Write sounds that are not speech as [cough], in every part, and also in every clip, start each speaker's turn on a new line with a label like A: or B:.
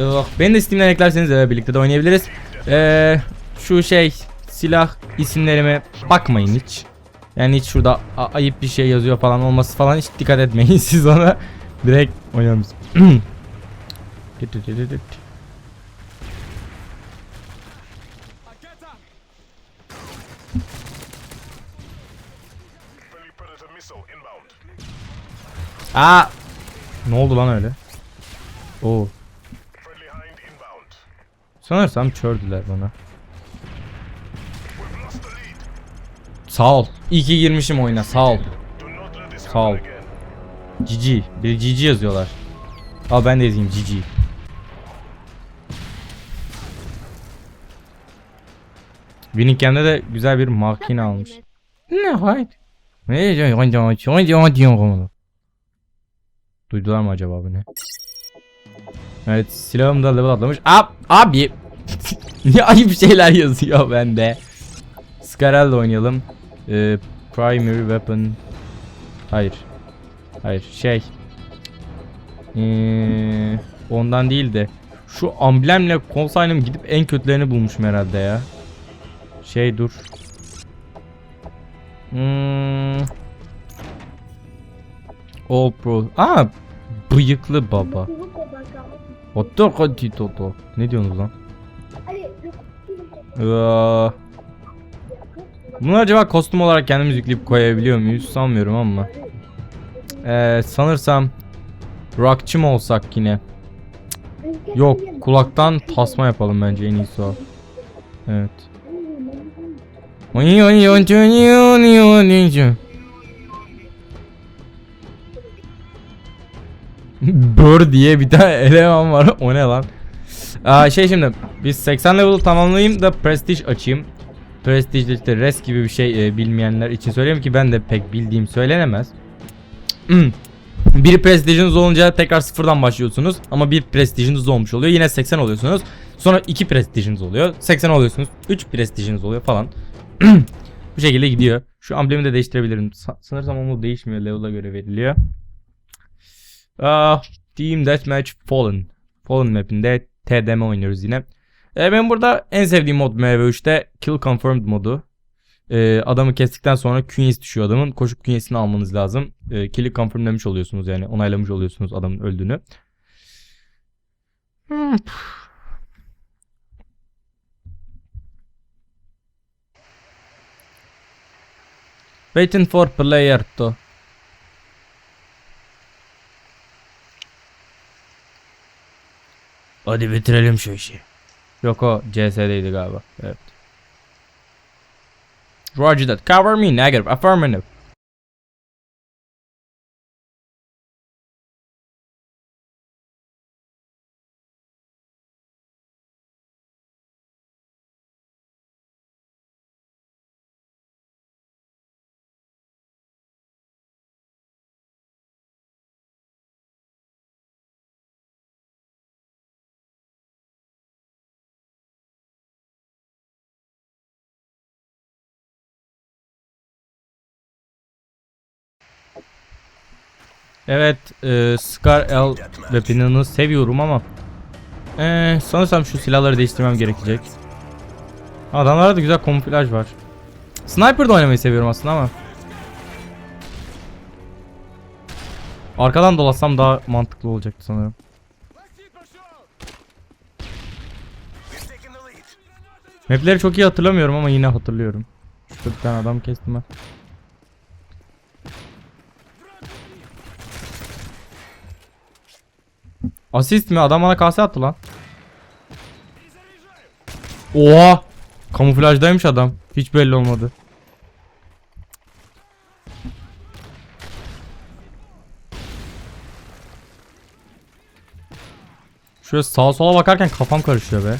A: Oh, beni de Steam'den eklerseniz e, birlikte de oynayabiliriz. Ee, şu şey silah isimlerime bakmayın hiç. Yani hiç şurada ayıp bir şey yazıyor falan olması falan hiç dikkat etmeyin [laughs] siz ona. Direkt
B: inbound. [clears throat]
A: Aa! Ne oldu lan öyle? Oo. Sanırsam çördüler bana. Sağ ol. İyi girmişim oyuna. Sağ ol. Sağ ol. GG. Bir GG yazıyorlar. Al ben de yazayım GG. Winningham'de de güzel bir makine almış. Ne hayır. Ne diyor? Duydular mı acaba bunu? Evet silahım da level atlamış. Ab abi. [laughs] Niye ayıp şeyler yazıyor bende? Scarel'le oynayalım. Ee, primary weapon. Hayır. Hayır şey. Ee, ondan değil de. Şu amblemle konsaynım gidip en kötülerini bulmuşum herhalde ya. Şey dur. Hmm. All Pro. Aa bıyıklı baba. Oto koti toto. Ne diyorsunuz lan? Bunu acaba kostüm olarak kendimiz yükleyip koyabiliyor muyuz? Sanmıyorum ama. Ee, sanırsam rockçı mı olsak yine? Yok kulaktan tasma yapalım bence en iyisi o. Evet. Bör diye bir tane [laughs] eleman var. O ne lan? Aa, şey şimdi biz 80 level tamamlayayım da prestige açayım. Prestige işte res gibi bir şey e, bilmeyenler için söyleyeyim ki ben de pek bildiğim söylenemez. [clears throat] bir prestijiniz olunca tekrar sıfırdan başlıyorsunuz ama bir prestijiniz olmuş oluyor. Yine 80 oluyorsunuz. Sonra 2 prestijiniz oluyor. 80 oluyorsunuz. 3 prestijiniz oluyor falan. [clears throat] Bu şekilde gidiyor. Şu amblemi de değiştirebilirim. Sa- sanırsam onu değişmiyor. Level'a göre veriliyor. Team Deathmatch Fallen. Fallen map'inde TDM oynuyoruz yine. E, ben burada en sevdiğim mod MV3'te Kill Confirmed modu. E, adamı kestikten sonra künyesi düşüyor adamın. Koşup künyesini almanız lazım. E, kill'i confirmlemiş oluyorsunuz yani. Onaylamış oluyorsunuz adamın öldüğünü. Hmm. Waiting for player to. Hadi bitirelim şu işi. Yok o CS'deydi galiba. Evet. Roger that. Cover me. Negative. Affirmative. Evet, e, Scar L weapon'ını seviyorum ama e, sanırsam şu silahları değiştirmem gerekecek. Adamlarda da güzel kamuflaj var. Sniper de oynamayı seviyorum aslında ama. Arkadan dolaşsam daha mantıklı olacaktı sanırım. Mapleri çok iyi hatırlamıyorum ama yine hatırlıyorum. Şurada bir adam kestim ben. Asist mi? Adam bana kase attı lan. Oha! Kamuflajdaymış adam. Hiç belli olmadı. Şöyle sağa sola bakarken kafam karışıyor be.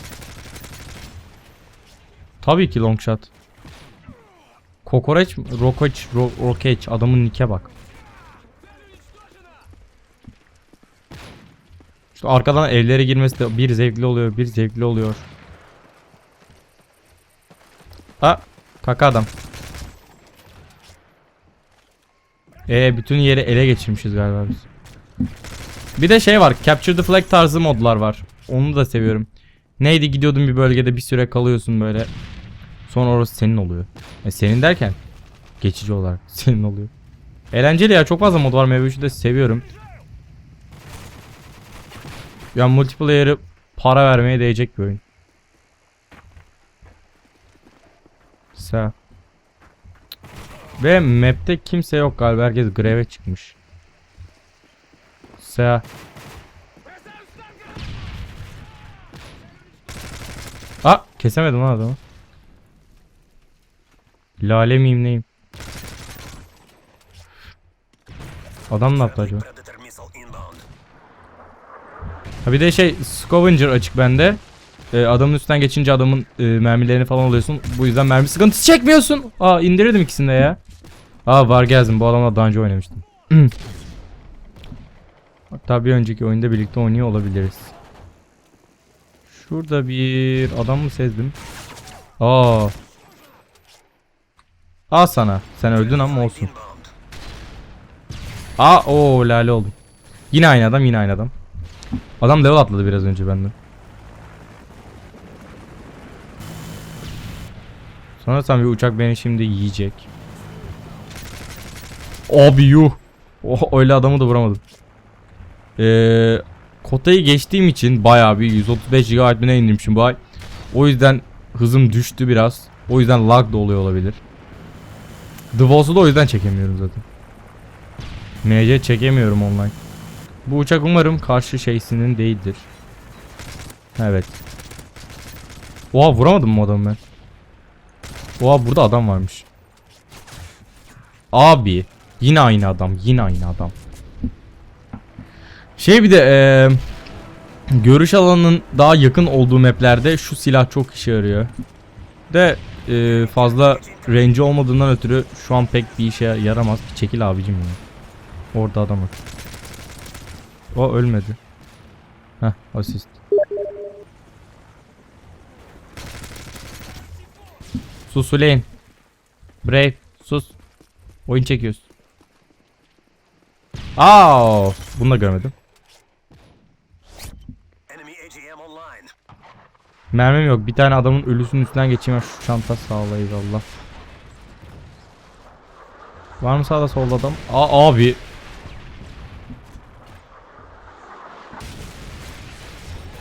A: Tabii ki long shot. Kokoreç, rokoç, ro rokeç adamın nike bak. Arkadan evlere girmesi de bir zevkli oluyor, bir zevkli oluyor. Ha, kaka adam. Ee, bütün yeri ele geçirmişiz galiba biz. Bir de şey var, Capture the Flag tarzı modlar var. onu da seviyorum. Neydi gidiyordun bir bölgede bir süre kalıyorsun böyle. Sonra orası senin oluyor. E senin derken geçici olarak [laughs] senin oluyor. Eğlenceli ya çok fazla mod var MV3'ü de seviyorum. Ya multiplayer'ı para vermeye değecek bir oyun. Sa. Ve map'te kimse yok galiba herkes greve çıkmış. Sa. Aa kesemedim lan adamı. Lale miyim neyim? Adam ne yaptı acaba? Ha bir de şey scavenger açık bende. Ee, adamın üstten geçince adamın e, mermilerini falan alıyorsun. Bu yüzden mermi sıkıntısı çekmiyorsun. Aa indirirdim ikisini de ya. Aa var geldim bu adamla daha önce oynamıştım. [clears throat] Hatta bir önceki oyunda birlikte oynuyor olabiliriz. Şurada bir adam mı sezdim? Aa. Aa sana. Sen öldün ama olsun. Aa o lale oldum. Yine aynı adam yine aynı adam. Adam level atladı biraz önce benden. Sanırsam bir uçak beni şimdi yiyecek. Abi yuh. Oh, öyle adamı da vuramadım. Ee, kotayı geçtiğim için bayağı bir 135 GB bine indirmişim bu ay. O yüzden hızım düştü biraz. O yüzden lag da oluyor olabilir. The da o yüzden çekemiyorum zaten. MC çekemiyorum online. Bu uçak umarım karşı şeysinin değildir. Evet. Oha vuramadım mı adamı ben? Oha burada adam varmış. Abi. Yine aynı adam. Yine aynı adam. Şey bir de eee görüş alanının daha yakın olduğu maplerde şu silah çok işe yarıyor. De eee, fazla range olmadığından ötürü şu an pek bir işe yaramaz. Çekil abicim ya. Orada adam var. O ölmedi. Heh asist. Sus Uleyn. Brave. Sus. Oyun çekiyoruz. Aa, bunu da görmedim. Mermim yok. Bir tane adamın ölüsünün üstünden geçeyim. Şu çanta sağla eyvallah. Var mı sağda solda adam? Aa abi.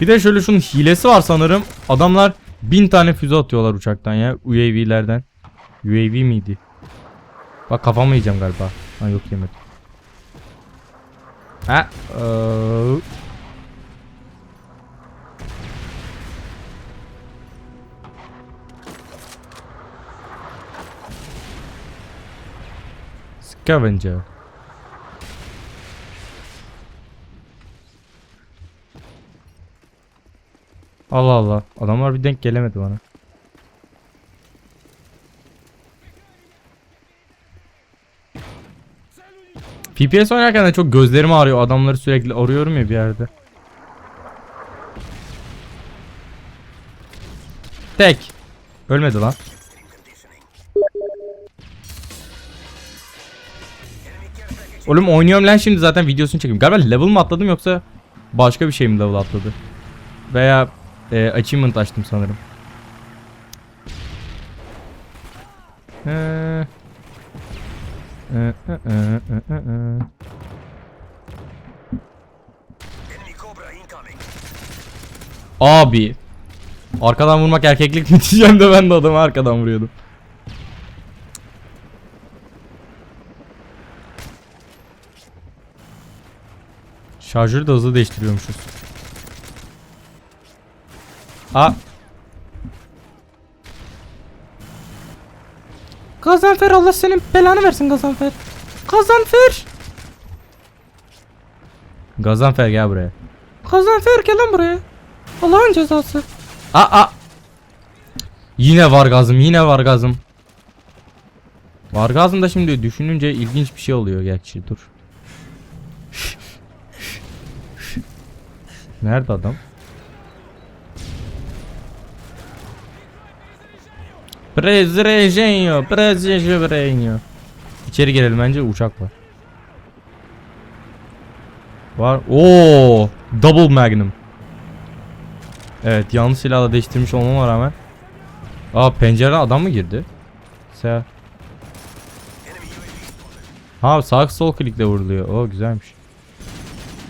A: Bir de şöyle şunun hilesi var sanırım. Adamlar bin tane füze atıyorlar uçaktan ya. UAV'lerden. UAV miydi? Bak kafamı yiyeceğim galiba. Ha yok yemedim. Ha. eee. Scavenger. Allah Allah. Adamlar bir denk gelemedi bana. FPS oynarken de çok gözlerim ağrıyor. Adamları sürekli arıyorum ya bir yerde. Tek. Ölmedi lan. Oğlum oynuyorum lan şimdi zaten videosunu çekeyim. Galiba level mi atladım yoksa başka bir şey mi level atladı? Veya e, achievement açtım sanırım. Ee, e, e, e, e, e, e.
B: Cobra incoming.
A: Abi. Arkadan vurmak erkeklik mi [laughs] diyeceğim de ben de adamı arkadan vuruyordum. Şarjörü de hızlı değiştiriyormuşuz. A. Gazanfer Allah senin belanı versin Gazanfer. Gazanfer. Gazanfer gel buraya. Gazanfer gel lan buraya. Allah'ın cezası. Aa. Yine var gazım, yine var gazım. Var gazım da şimdi düşününce ilginç bir şey oluyor gerçi dur. Nerede adam? Prezrejenyo, prezrejenyo. İçeri girelim bence uçak var. Var. Oo, double magnum. Evet yanlış silahla değiştirmiş olmama rağmen. Aa pencereden adam mı girdi? Se
B: Enemy UAV spotted.
A: ha sağ sol klikle vuruluyor. O güzelmiş.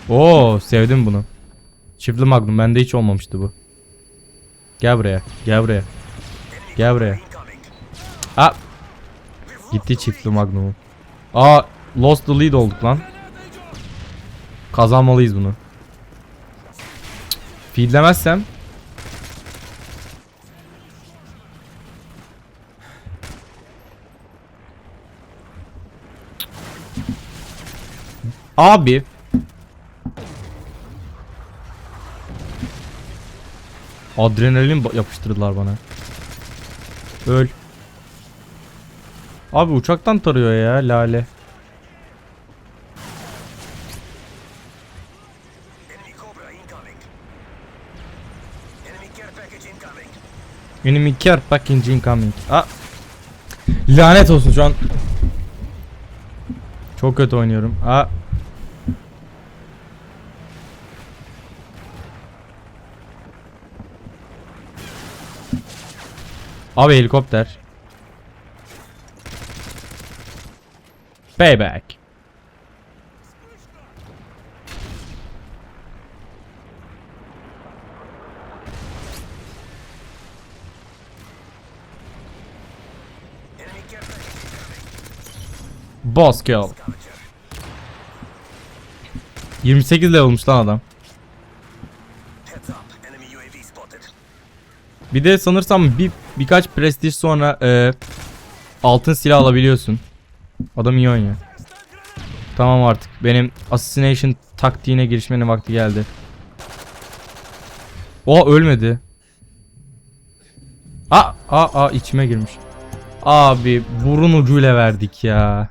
A: Oo sevdim bunu. Çiftli magnum bende hiç olmamıştı bu. Gel buraya. Gel buraya. Gel buraya.
B: Lost
A: gitti çiftli
B: lead.
A: magnumum. Aa lost the lead olduk lan. Kazanmalıyız bunu. Feedlemezsem Abi Adrenalin yapıştırdılar bana. Öl. Abi uçaktan tarıyor ya lale.
B: Enemy care package incoming.
A: Aa. Lanet olsun şu an. Çok kötü oynuyorum. Aa. Abi helikopter. Payback. Boss kill.
B: Scavenger.
A: 28 level'mış lan adam. Bir de sanırsam bir birkaç prestij sonra e, altın silah alabiliyorsun. Adam iyi oynuyor. Tamam artık benim assassination taktiğine girişmenin vakti geldi. O ölmedi. Aa, aa, aa içime girmiş. Abi burun ucuyla verdik ya.